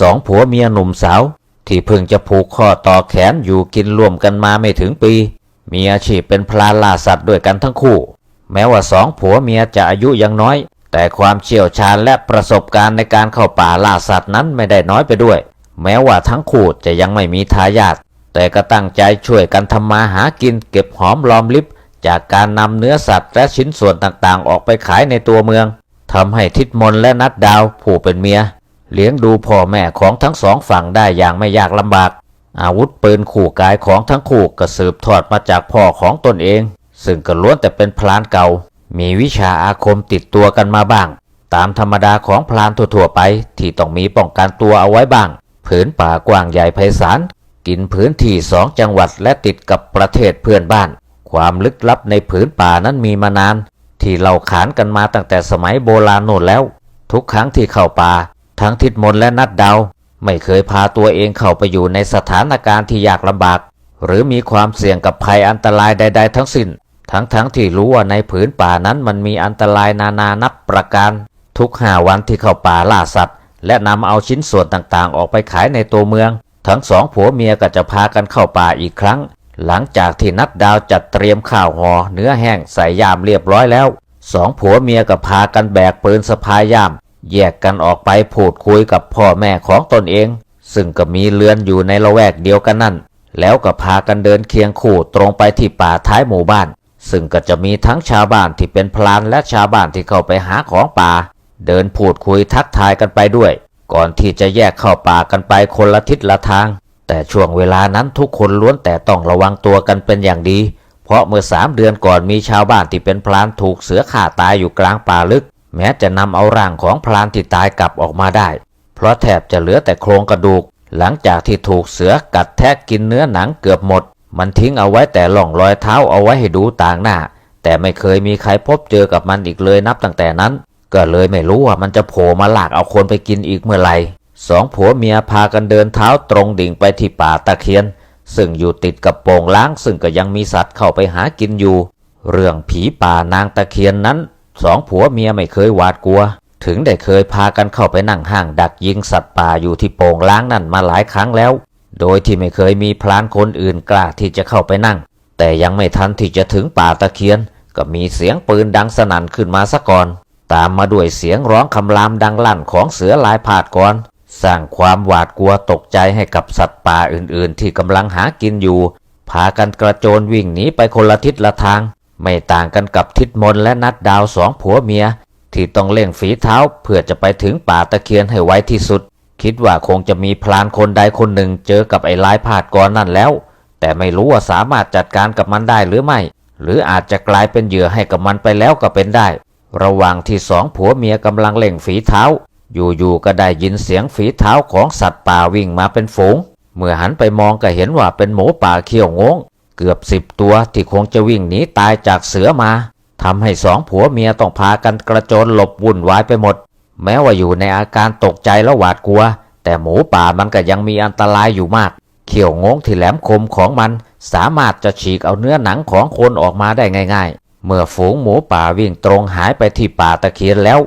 สองผัวเมียหนุ่มสาว ที่เพิ่งจะผูกข้อต่อแขนอยู่กินร่วมกันมาไม่ถึงปี มีอาชีพเป็นพลานล่าสัตว์ด้วยกันทั้งคู่ แม้ว่าสองผัวเมียจะอายุยังน้อย แต่ความเชี่ยวชาญและประสบการณ์ในการเข้าป่าล่าสัตว์นั้นไม่ได้น้อยไปด้วย แม้ว่าทั้งคู่จะยังไม่มีทายาทแต่ก็ตั้งใจช่วยกันทำมาหากินเก็บหอมรอมริบจากการนำเนื้อสัตว์และชิ้นส่วนต่างๆ ออกไปขายในตัวเมืองทำให้ทิดมนและนัดดาวผู้เป็นเมีย เลี้ยงดูพ่อแม่ของทั้งสองฝั่งได้อย่างไม่ยากลำบาก อาวุธปืนขู่กายของทั้งคู่ก็สืบทอดมาจากพ่อของตนเอง ซึ่งก็ล้วนแต่เป็นพลานเก่า มีวิชาอาคมติดตัวกันมาบ้าง ตามธรรมดาของพลานทั่วๆไปที่ต้องมีป้องกันตัวเอาไว้บ้าง ผืนป่ากว้างใหญ่ไพศาลกินพื้นที่สองจังหวัดและติดกับประเทศเพื่อนบ้าน ความลึกลับในผืนป่านั้นมีมานาน ที่เราขานกันมาตั้งแต่สมัยโบราณโน่นแล้ว ทุกครั้งที่เข้าป่า ทั้งทิดมนและนัดดาวไม่เคยพาตัวเองเข้าไปอยู่ในสถานการณ์ที่ยากลำบาก หรือมีความเสี่ยงกับภัยอันตรายใด ๆ ทั้งสิ้น ทั้งๆทที่รู้ว่าในผืนป่านั้นมันมีอันตรายนานานับประการ ทุกห้าวันที่เข้าป่าล่าสัตว์ และนำเอาชิ้นส่วนต่างๆ ออกไปขายในตัวเมือง ทั้งสองผัวเมียก็จะพากันเข้าป่าอีกครั้ง หลังจากที่นัดดาวจัดเตรียมข้าวหอ่อเนื้อแห้งใส่ยามเรียบร้อยแล้วสองผัวเมียก็พากันแบกปืนสะพายยาม แยกกันออกไปพูดคุยกับพ่อแม่ของตนเอง ซึ่งก็มีเรือนอยู่ในละแวกเดียวกันนั่น แล้วก็พากันเดินเคียงคู่ตรงไปที่ป่าท้ายหมู่บ้าน ซึ่งก็จะมีทั้งชาวบ้านที่เป็นพลานและชาวบ้านที่เข้าไปหาของป่า เดินพูดคุยทักทายกันไปด้วย ก่อนที่จะแยกเข้าป่ากันไปคนละทิศละทาง แต่ช่วงเวลานั้นทุกคนล้วนแต่ต้องระวังตัวกันเป็นอย่างดี เพราะเมื่อสามเดือนก่อนมีชาวบ้านที่เป็นพลานถูกเสือข่าตายอยู่กลางป่าลึก แม้จะนำเอาร่างของพลานที่ตายกลับออกมาได้ เพราะแทบจะเหลือแต่โครงกระดูก หลังจากที่ถูกเสือกัดแทะกินเนื้อหนังเกือบหมด มันทิ้งเอาไว้แต่หล่องรอยเท้าเอาไว้ให้ดูต่างหน้า แต่ไม่เคยมีใครพบเจอกับมันอีกเลยนับตั้งแต่นั้น ก็เลยไม่รู้ว่ามันจะโผล่มาหลากเอาคนไปกินอีกเมื่อไหร่สองผัวเมียพากันเดินเท้าตรงดิ่งไปที่ป่าตะเคียน ซึ่งอยู่ติดกับโป่งล้างซึ่งก็ยังมีสัตว์เข้าไปหากินอยู่ เรื่องผีป่านางตะเคียนนั้น สองผัวเมียไม่เคยหวาดกลัว ถึงได้เคยพากันเข้าไปนั่งห้างดักยิงสัตว์ป่าอยู่ที่โป่งล้างนั่นมาหลายครั้งแล้ว โดยที่ไม่เคยมีพลานคนอื่นกล้าที่จะเข้าไปนั่ง แต่ยังไม่ทันที่จะถึงป่าตะเคียน ก็มีเสียงปืนดังสนั่นขึ้นมาซะก่อน ตามมาด้วยเสียงร้องคำรามดังลั่นของเสือลายผาดก่อนสร้างความหวาดกลัวตกใจให้กับสัตว์ป่าอื่นๆ ที่กำลังหากินอยู่ พากันกระโจนวิ่งหนีไปคนละทิศละทาง ไม่ต่างกันกับทิศมนและนัดดาวสองผัวเมีย ที่ต้องเล่งฝีเท้าเพื่อจะไปถึงป่าตะเคียนให้ไวที่สุด คิดว่าคงจะมีพลานคนใดคนหนึ่งเจอกับไอ้ลายผาดก่อนนั่นแล้ว แต่ไม่รู้ว่าสามารถจัดการกับมันได้หรือไม่ หรืออาจจะกลายเป็นเหยื่อให้กับมันไปแล้วก็เป็นได้ ระหว่างที่สองผัวเมียกำลังเล่งฝีเท้า อยู่ๆก็ได้ยินเสียงฝีเท้าของสัตว์ป่าวิ่งมาเป็นฝูง เมื่อหันไปมองก็เห็นว่าเป็นหมูป่าเขี้ยวงง เกือบสิบตัวที่คงจะวิ่งหนีตายจากเสือมาทำให้สองผัวเมียต้องพากันกระโจนหลบวุ่นวายไปหมด แม้ว่าอยู่ในอาการตกใจและหวาดกลัว แต่หมูป่ามันก็ยังมีอันตรายอยู่มาก เขี้ยวงงที่แหลมคมของมัน สามารถจะฉีกเอาเนื้อหนังของคนออกมาได้ง่าย ๆ เมื่อฝูงหมูป่าวิ่งตรงหายไปที่ป่าตะเคียนแล้ว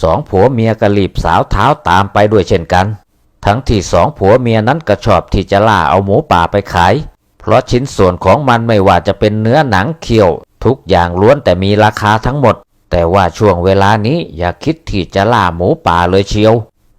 สองผัวเมียก็รีบสาวเท้าตามไปด้วยเช่นกัน ทั้งที่สองผัวเมียนั้นก็ชอบที่จะล่าเอาหมูป่าไปขาย เพราะชิ้นส่วนของมันไม่ว่าจะเป็นเนื้อหนังเคี้ยว ทุกอย่างล้วนแต่มีราคาทั้งหมด แต่ว่าช่วงเวลานี้อย่าคิดที่จะล่าหมูป่าเลยเชียว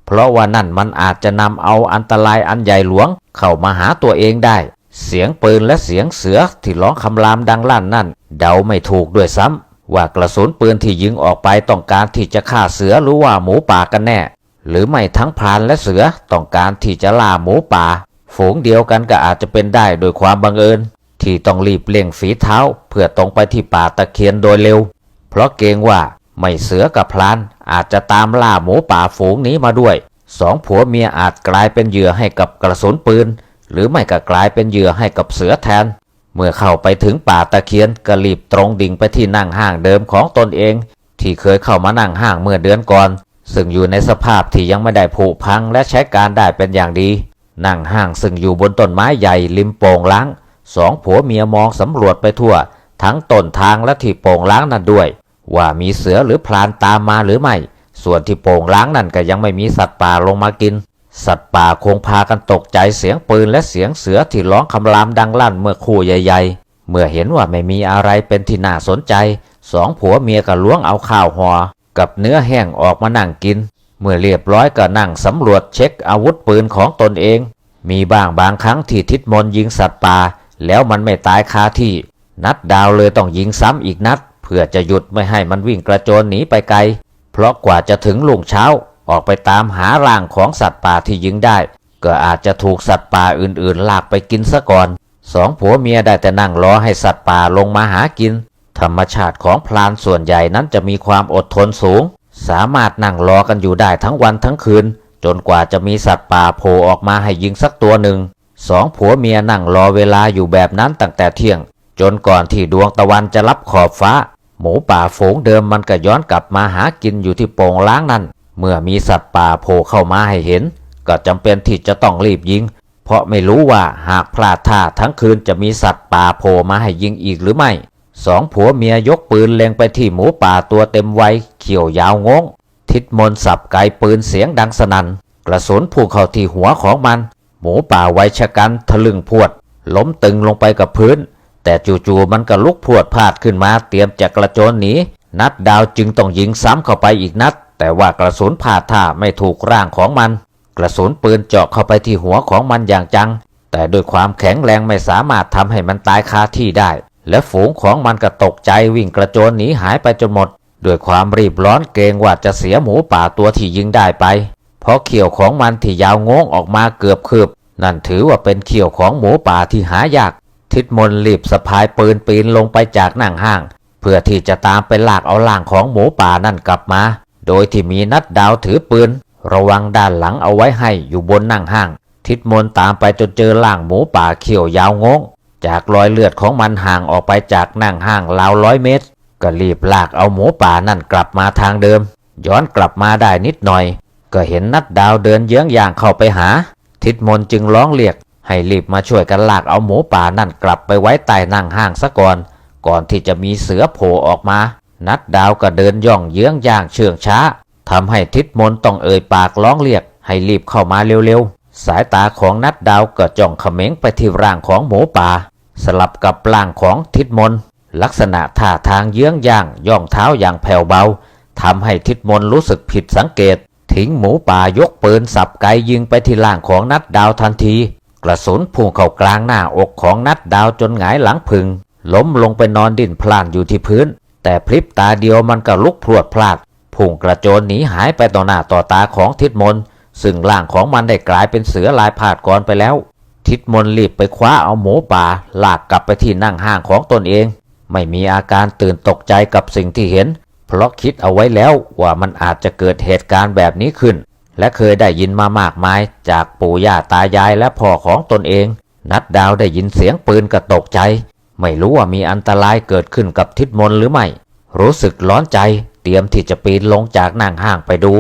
เพราะว่านั่นมันอาจจะนำเอาอันตรายอันใหญ่หลวงเข้ามาหาตัวเองได้ เสียงปืนและเสียงเสือที่ร้องคำรามดังลั่นนั่น เดาไม่ถูกด้วยซ้ำว่ากระสุนปืนที่ยิงออกไปต้องการที่จะฆ่าเสือหรือว่าหมูป่ากันแน่ หรือไม่ทั้งพรานและเสือต้องการที่จะล่าหมูป่า ฝูงเดียวกันก็อาจจะเป็นได้โดยความบังเอิญ ที่ต้องรีบเร่งฝีเท้า เพื่อตรงไปที่ป่าตะเคียนโดยเร็ว เพราะเกรงว่าไม่เสือกับพลานอาจจะตามล่าหมูป่าฝูงนี้มาด้วย สองผัวเมียอาจกลายเป็นเหยื่อให้กับกระสุนปืน หรือไม่ก็กลายเป็นเหยื่อให้กับเสือแทน เมื่อเข้าไปถึงป่าตะเคียนก็รีบตรงดิ่งไปที่นั่งห้างเดิมของตนเอง ที่เคยเข้ามานั่งห้างเมื่อเดือนก่อน ซึ่งอยู่ในสภาพที่ยังไม่ได้ผุพังและใช้การได้เป็นอย่างดี นั่งห้างซึ่งอยู่บนต้นไม้ใหญ่ริมโป่งล้างสองผัวเมียมองสำรวจไปทั่ว ทั้งต้นทางและที่โป่งล้างนั่นด้วย ว่ามีเสือหรือพลานตามมาหรือไม่ ส่วนที่โป่งล้างนั่นก็ยังไม่มีสัตว์ป่าลงมากิน สัตว์ป่าคงพากันตกใจเสียงปืนและเสียงเสือที่ร้องคำรามดังลั่นเมื่อคู่ใหญ่ ๆ เมื่อเห็นว่าไม่มีอะไรเป็นที่น่าสนใจสองผัวเมียก็ล้วงเอาข้าวห่อกับเนื้อแห้งออกมานั่งกิน เมื่อเรียบร้อยก็นั่งสำรวจเช็คอาวุธปืนของตนเอง มีบ้างบางครั้งที่ทิดมนยิงสัตว์ป่า แล้วมันไม่ตายคาที่ นัดดาวเลยต้องยิงซ้ำอีกนัด เพื่อจะหยุดไม่ให้มันวิ่งกระโจนหนีไปไกล เพราะกว่าจะถึงลุงเช้าออกไปตามหาร่างของสัตว์ป่าที่ยิงได้ ก็อาจจะถูกสัตว์ป่าอื่นๆ ลากไปกินซะก่อนสองผัวเมียได้แต่นั่งรอให้สัตว์ป่าลงมาหากิน ธรรมชาติของพลานส่วนใหญ่นั้นจะมีความอดทนสูง สามารถนั่งรอกันอยู่ได้ทั้งวันทั้งคืน จนกว่าจะมีสัตว์ป่าโผล่ออกมาให้ยิงสักตัวหนึ่งสองผัวเมียนั่งรอเวลาอยู่แบบนั้นตั้งแต่เที่ยง จนก่อนที่ดวงตะวันจะรับขอบฟ้า หมูป่าฝูงเดิมมันก็ย้อนกลับมาหากินอยู่ที่โป่งล้างนั่น เมื่อมีสัตว์ป่าโผล่เข้ามาให้เห็น ก็จำเป็นที่จะต้องรีบยิง เพราะไม่รู้ว่าหากพลาดท่าทั้งคืนจะมีสัตว์ป่าโผล่มาให้ยิงอีกหรือไม่ สองผัวเมียยกปืนเล็งไปที่หมูป่าตัวเต็มวัยเขียวยาวงง ทิดมนสับไกปืนเสียงดังสนัน่นกระสุนพุ่งเข้าที่หัวของมัน หมูป่าไวชะกันทะลึงพวด ล้มตึงลงไปกับพื้น แต่จู่ๆมันก็ลุกพวดพลาดขึ้นมาเตรียมจะกระโจนหนีนัดดาวจึงต้องยิงซ้ำเข้าไปอีกนัด แต่ว่ากระสุนพลาดท่าไม่ถูกร่างของมัน กระสุนปืนเจาะเข้าไปที่หัวของมันอย่างจัง แต่ด้วยความแข็งแรงไม่สามารถทำให้มันตายคาที่ได้ และฝูงของมันก็ตกใจวิ่งกระโจนหนีหายไปจนหมด ด้วยความรีบร้อนเกรงว่าจะเสียหมูป่าตัวที่ยิงได้ไป เพราะเขี้ยวของมันที่ยาวงงออกมาเกือบคืบ นั่นถือว่าเป็นเขี้ยวของหมูป่าที่หายาก ทิดมนรีบสะพายปืนปีนลงไปจากนั่งห้าง เพื่อที่จะตามไปลากเอาล่างของหมูป่านั่นกลับมา โดยที่มีนัดดาวถือปืน ระวังด้านหลังเอาไว้ให้อยู่บนนั่งห้าง ทิดมนตามไปจนเจอล่างหมูป่าเขี้ยวยาวงง จากรอยเลือดของมันห่างออกไปจากนั่งห้างราวร้อยเมตร ก็รีบลากเอาหมูป่านั่นกลับมาทางเดิม ย้อนกลับมาได้นิดหน่อย ก็เห็นนัดดาวเดินเยื้องย่างเข้าไปหา ทิดมนจึงร้องเรียก ให้รีบมาช่วยกันลากเอาหมูป่านั่นกลับไปไว้ใต้นั่งห้างซะก่อน ก่อนที่จะมีเสือโผล่ออกมา นัดดาวก็เดินย่องเยื้องย่างเชื่องช้าทำให้ทิดมนต้องเอ่ยปากร้องเรียก ให้รีบเข้ามาเร็วๆสายตาของนัดดาวก็จ้องเขม็งไปที่ร่างของหมูป่า สลับกับร่างของทิดมน ลักษณะท่าทางเยื้องย่างย่องเท้าอย่างแผ่วเบาทำให้ทิดมนรู้สึกผิดสังเกต ทิ้งหมูป่ายกปืนสับไกยิงไปที่ร่างของนัดดาวทันที กระสุนพุ่งเข้ากลางหน้าอกของนัดดาวจนหงายหลังพึง ล้มลงไปนอนดิ้นพล่านอยู่ที่พื้น แต่พริบตาเดียวมันก็ลุกพรวดพลาดพุ่งกระโจนหนีหายไปต่อหน้าต่อตาของทิดมน ซึ่งร่างของมันได้กลายเป็นเสือลายผาดกรไปแล้ว ทิดมนรีบไปคว้าเอาหมูป่า ลากกลับไปที่นั่งห้างของตนเอง ไม่มีอาการตื่นตกใจกับสิ่งที่เห็น เพราะคิดเอาไว้แล้วว่ามันอาจจะเกิดเหตุการณ์แบบนี้ขึ้น และเคยได้ยินมามากมาย จากปู่ย่าตายายและพ่อของตนเอง นัดดาวได้ยินเสียงปืนก็ตกใจ ไม่รู้ว่ามีอันตรายเกิดขึ้นกับทิดมนหรือไม่ รู้สึกร้อนใจ เตรียมที่จะปีนลงจากนั่งห้างไปดู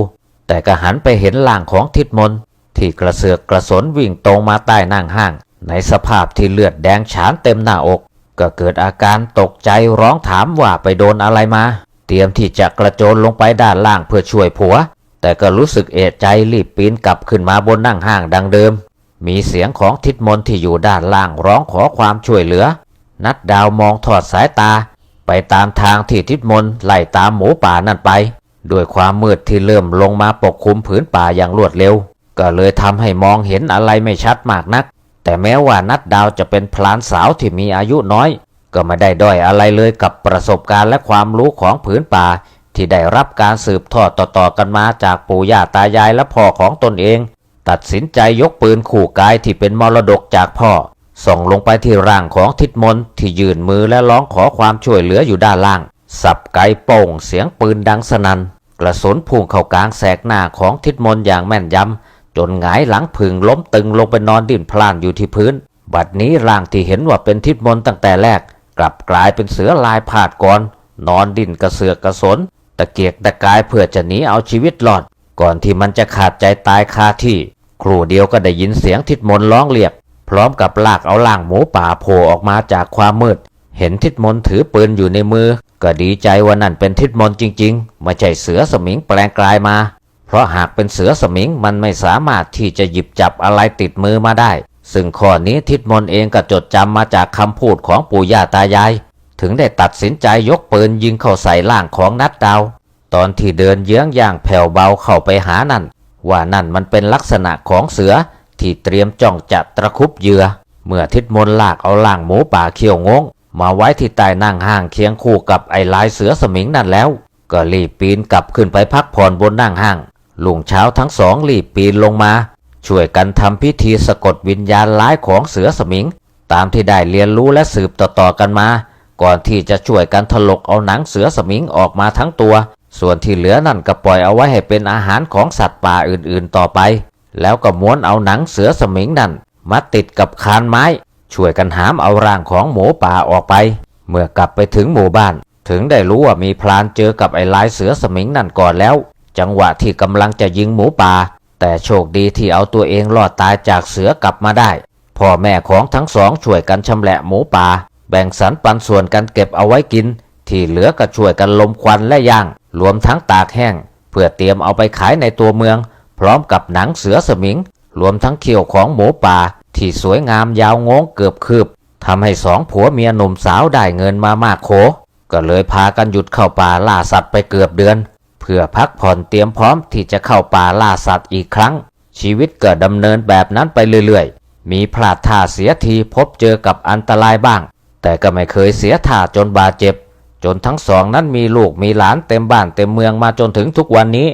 แต่ก็หันไปเห็นล่างของทิดมน ที่กระเสือกกระสนวิ่งตรงมาใต้นั่งห้าง ในสภาพที่เลือดแดงฉานเต็มหน้าอก ก็เกิดอาการตกใจร้องถามว่าไปโดนอะไรมา เตรียมที่จะกระโจนลงไปด้านล่างเพื่อช่วยผัว แต่ก็รู้สึกเอะใจรีบปีนกลับขึ้นมาบนนั่งห้างดังเดิม มีเสียงของทิดมนที่อยู่ด้านล่างร้องขอความช่วยเหลือ นัดดาวมองทอดสายตา ไปตามทางที่ทิดมนไล่ตามหมูป่านั่นไปด้วยความมืดที่เริ่มลงมาปกคลุมผืนป่าอย่างรวดเร็ว ก็เลยทำให้มองเห็นอะไรไม่ชัดมากนัก แต่แม้ว่านัดดาวจะเป็นพลานสาวที่มีอายุน้อย ก็ไม่ได้ด้อยอะไรเลยกับประสบการณ์และความรู้ของผืนป่า ที่ได้รับการสืบทอดต่อๆกันมาจากปู่ย่าตายายและพ่อของตนเอง ตัดสินใจยกปืนขู่กายที่เป็นมรดกจากพ่อ ส่งลงไปที่ร่างของทิดมนที่ยืนมือและร้องขอความช่วยเหลืออยู่ด้านล่าง สับไกโป่งเสียงปืนดังสนัน่นกระสุนพุ่งเข้ากลางแสกหน้าของทิดมนอย่างแม่นยำ จนหงายหลังผึ่งล้มตึงลงไปนอนดิ้นพล่านอยู่ที่พื้น บัดนี้ร่างที่เห็นว่าเป็นทิดมนตั้งแต่แรก กลับกลายเป็นเสือลายผาดก่อน นอนดิ้นกระเสือกกระสน ตะเกียกตะกายเพื่อจะหนีเอาชีวิตรอด ก่อนที่มันจะขาดใจตายคาที่ ครู่เดียวก็ได้ยินเสียงทิดมนร้องเรียก พร้อมกับลากเอาล่างหมูป่าโผล่ออกมาจากความมืด เห็นทิดมนถือปืนอยู่ในมือ ก็ดีใจว่านั่นเป็นทิดมนจริงๆไม่ใช่เสือสมิงแปลงกลายมา เพราะหากเป็นเสือสมิงมันไม่สามารถที่จะหยิบจับอะไรติดมือมาได้ ซึ่งข้อนี้ทิดมนเองก็จดจำมาจากคำพูดของปู่ย่าตายาย ถึงได้ตัดสินใจยกปืนยิงเข้าใส่ล่างของนัดดาว ตอนที่เดินเยื้องย่างแผ่วเบาเข้าไปหานั่น ว่านั่นมันเป็นลักษณะของเสือที่เตรียมจ้องจะตะคุบเหยื่อ เมื่อทิดมนลากเอาล่างหมูป่าเขี้ยวงง มาไว้ที่ใต้นั่งห้างเคียงคู่กับไอ้ลายเสือสมิงนั่นแล้ว ก็รีบปีนกลับขึ้นไปพักผ่อนบนนั่งห้าง ลุงเช้าทั้งสองรีบปีนลงมา ช่วยกันทำพิธีสะกดวิญญาณร้ายของเสือสมิง ตามที่ได้เรียนรู้และสืบต่อๆกันมา ก่อนที่จะช่วยกันถลกเอาหนังเสือสมิงออกมาทั้งตัว ส่วนที่เหลือนั่นก็ปล่อยเอาไว้ให้เป็นอาหารของสัตว์ป่าอื่นๆต่อไป แล้วก็ม้วนเอาหนังเสือสมิงนั่นมาติดกับคานไม้ ช่วยกันหามเอาร่างของหมูป่าออกไป เมื่อกลับไปถึงหมู่บ้าน ถึงได้รู้ว่ามีพรานเจอกับไอ้ลายเสือสมิงนั่นก่อนแล้ว จังหวะที่กำลังจะยิงหมูป่า แต่โชคดีที่เอาตัวเองรอดตายจากเสือกลับมาได้ พ่อแม่ของทั้งสองช่วยกันชำแหละหมูป่า แบ่งสรรปันส่วนกันเก็บเอาไว้กิน ที่เหลือก็ช่วยกันลมควันและย่าง รวมทั้งตากแห้ง เพื่อเตรียมเอาไปขายในตัวเมือง พร้อมกับหนังเสือสมิง รวมทั้งเขี้ยวของหมูป่า ที่สวยงามยาวงงเกือบคืบทำให้สองผัวเมียหนุ่มสาวได้เงินมามากโขก็เลยพากันหยุดเข้าป่าล่าสัตว์ไปเกือบเดือน เพื่อพักผ่อนเตรียมพร้อมที่จะเข้าป่าล่าสัตว์อีกครั้ง ชีวิตก็ดำเนินแบบนั้นไปเรื่อยๆ มีพลาดท่าเสียทีพบเจอกับอันตรายบ้าง แต่ก็ไม่เคยเสียท่าจนบาดเจ็บ จนทั้งสองนั้นมีลูกมีหลานเต็มบ้านเต็มเมืองมาจนถึงทุกวันนี้